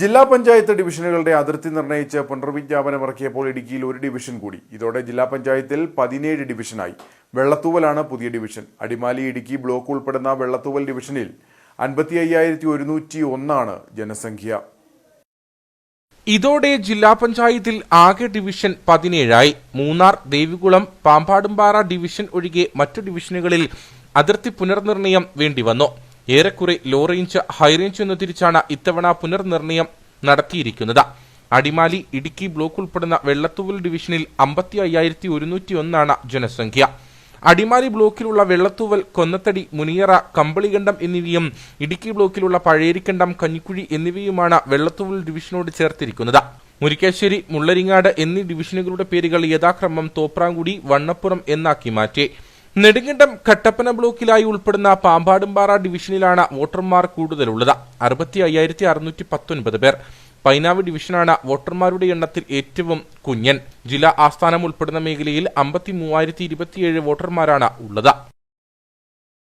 ജില്ലാ പഞ്ചായത്ത് ഡിവിഷനുകളുടെ അതിർത്തി നിർണയിച്ച് പുനർവിജ്ഞാപനം ഇറക്കിയപ്പോൾ ഇടുക്കിയിൽ ഒരു ഡിവിഷൻ കൂടി. ഇതോടെ ജില്ലാ പഞ്ചായത്തിൽ പതിനേഴ് ഡിവിഷനായി. വെള്ളത്തൂവലാണ് പുതിയ ഡിവിഷൻ. അടിമാലി ഇടുക്കി ബ്ലോക്ക് ഉൾപ്പെടുന്ന വെള്ളത്തൂവൽ ഡിവിഷനിൽ അൻപത്തി അയ്യായിരത്തി ഒരുന്നൂറ്റി ഒന്നാണ് ജനസംഖ്യ. ഇതോടെ ജില്ലാ പഞ്ചായത്തിൽ ആകെ ഡിവിഷൻ പതിനേഴായി. മൂന്നാർ ദേവികുളം പാമ്പാടുംപാറ ഡിവിഷൻ ഒഴികെ മറ്റു ഡിവിഷനുകളിൽ അതിർത്തി പുനർനിർണയം വേണ്ടിവന്നു. ഏറെക്കുറെ ലോ റേഞ്ച് ഹൈറേഞ്ച് എന്ന് തിരിച്ചാണ് ഇത്തവണ പുനർനിർണയം നടത്തിയിരിക്കുന്നത്. അടിമാലി ഇടുക്കി ബ്ലോക്ക് ഉൾപ്പെടുന്ന വെള്ളത്തൂവൽ ഡിവിഷനിൽ അമ്പത്തി അയ്യായിരത്തി ഒരുന്നൂറ്റി ഒന്നാണ് ജനസംഖ്യ. അടിമാലി ബ്ലോക്കിലുള്ള വെള്ളത്തൂവൽ കൊന്നത്തടി മുനിയറ കമ്പളികണ്ടം എന്നിവയും ഇടുക്കി ബ്ലോക്കിലുള്ള പഴയരിക്കണ്ടം കഞ്ഞിക്കുഴി എന്നിവയുമാണ് വെള്ളത്തൂവൽ ഡിവിഷനോട് ചേർത്തിരിക്കുന്നത്. മുരിക്കാശ്ശേരി മുള്ളരിങ്ങാട് എന്നീ ഡിവിഷനുകളുടെ പേരുകൾ യഥാക്രമം തോപ്രാങ്കുടി വണ്ണപ്പുറം എന്നാക്കി മാറ്റി. നെടുങ്കണ്ടം കട്ടപ്പന ബ്ലോക്കിലായി ഉൾപ്പെടുന്ന പാമ്പാടുംപാറ ഡിവിഷനിലാണ് വോട്ടർമാർ കൂടുതലുള്ളത്. അറുപത്തി അയ്യായിരത്തി അറുന്നൂറ്റി പത്തൊൻപത് പേർ. പൈനാവ് ഡിവിഷനാണ് വോട്ടർമാരുടെ എണ്ണത്തിൽ ഏറ്റവും കുഞ്ഞൻ. ജില്ലാ ആസ്ഥാനം ഉൾപ്പെടുന്ന മേഖലയിൽ അമ്പത്തി മൂവായിരത്തി ഇരുപത്തിയേഴ് വോട്ടർമാരാണ് ഉള്ളത്.